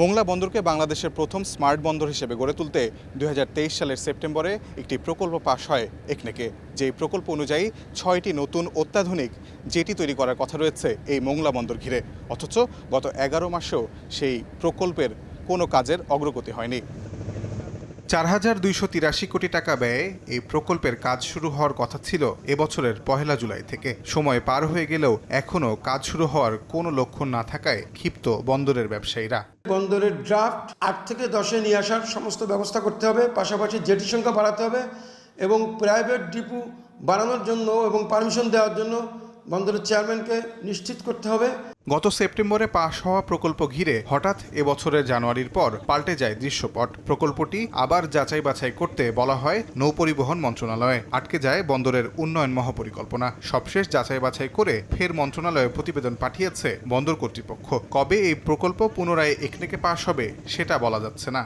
মোংলা বন্দরকে বাংলাদেশের প্রথম স্মার্ট বন্দর হিসেবে গড়ে তুলতে দু হাজার তেইশ সালের সেপ্টেম্বরে একটি প্রকল্প পাশ হয় একনেকে যেই প্রকল্প অনুযায়ী ছয়টি নতুন অত্যাধুনিক জেটি তৈরি করার কথা রয়েছে এই মোংলা বন্দর ঘিরে। অথচ গত এগারো মাসেও সেই প্রকল্পের কোনো কাজের অগ্রগতি হয়নি। চার হাজার দুইশো তিরাশি কোটি টাকা ব্যয়ে এই প্রকল্পের কাজ শুরু হওয়ার কথা ছিল এবছরের পহেলা জুলাই থেকে। সময় পার হয়ে গেলেও এখনও কাজ শুরু হওয়ার কোনো লক্ষণ না থাকায় ক্ষিপ্ত বন্দরের ব্যবসায়ীরা। বন্দরের ড্রাফট আট থেকে দশে নিয়ে আসার সমস্ত ব্যবস্থা করতে হবে, পাশাপাশি জেটি সংখ্যা বাড়াতে হবে এবং প্রাইভেট ডিপু বাড়ানোর জন্য এবং পারমিশন দেওয়ার জন্য বন্দরের চেয়ারম্যানকে নিশ্চিত করতে হবে। গত সেপ্টেম্বরে পাশ হওয়া প্রকল্প ঘিরে হঠাৎ এবছরের জানুয়ারির পর পাল্টে যায় দৃশ্যপট। প্রকল্পটি আবার যাচাই বাছাই করতে বলা হয় নৌপরিবহন মন্ত্রণালয়ে। আটকে যায় বন্দরের উন্নয়ন মহাপরিকল্পনা। সবশেষ যাচাই বাছাই করে ফের মন্ত্রণালয়ে প্রতিবেদন পাঠিয়েছে বন্দর কর্তৃপক্ষ। কবে এই প্রকল্প পুনরায় একনেকে পাশ হবে সেটা বলা যাচ্ছে না।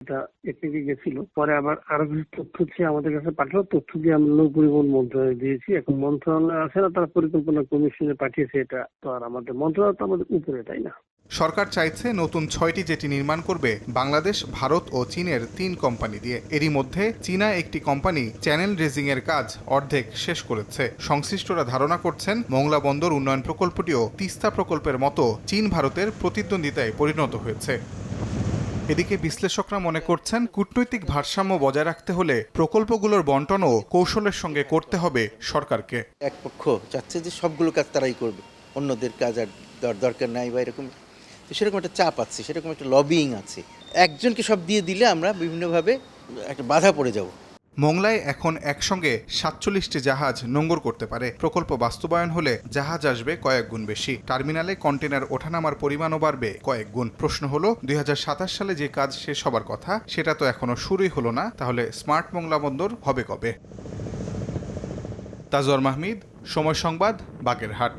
এটা একদিকে গেছিল। পরে আবার আরও কিছু তথ্য চেয়ে আমাদের কাছে পাঠালো। তথ্য দিয়ে আমরা নৌ পরিবহন মন্ত্রণালয়ে দিয়েছি। এখন মন্ত্রণালয় আছে না, তারা পরিকল্পনা কমিশনে পাঠিয়েছে এটা তো আর আমাদের মন্ত্রণালয় তো আমাদের উপরে, তাই না? সরকার চাইছে নতুন ছয়টি জেটি নির্মাণ করবে বাংলাদেশ, ভারত ও চীনের তিন কোম্পানি দিয়ে। এরই মধ্যে চীনা একটি কোম্পানি চ্যানেল ড্রেজিং এর কাজ অর্ধেক শেষ করেছে। সংশ্লিষ্টরা ধারণা করছেন, মংলা বন্দর উন্নয়ন প্রকল্পটিও তিস্তা প্রকল্পের মতো চীন ভারতের প্রতিদ্বন্দ্বিতায় পরিণত হয়েছে। এদিকে বিশ্লেষকরা মনে করছেন কূটনৈতিক ভারসাম্য বজায় রাখতে হলে প্রকল্পগুলোর বন্টনও কৌশলের সঙ্গে করতে হবে সরকারকে। এক পক্ষ চাচ্ছে যে সবগুলো কাজ তারাই করবে। অন্যদের কাজ আর দরকার নাই বা এরকম তো সেরকম একটা চাপ আছে, সেরকম একটা লবিং আছে। একজনকে সব দিয়ে দিলে আমরা বিভিন্নভাবে একটা বাধা পড়ে যাব। মোংলায় এখন একসঙ্গে সাতচল্লিশটি জাহাজ নোঙ্গর করতে পারে। প্রকল্প বাস্তবায়ন হলে জাহাজ আসবে কয়েক গুণ বেশি। টার্মিনালে কন্টেনার ওঠানামার পরিমাণও বাড়বে কয়েক গুণ। প্রশ্ন হলো, দুই সালে যে কাজ শেষ হবার কথা, সেটা তো এখনও শুরুই হলো না। তাহলে স্মার্ট মোংলা বন্দর হবে কবে? তাজওয়ার মাহমিদ, সময় সংবাদ, বাগেরহাট।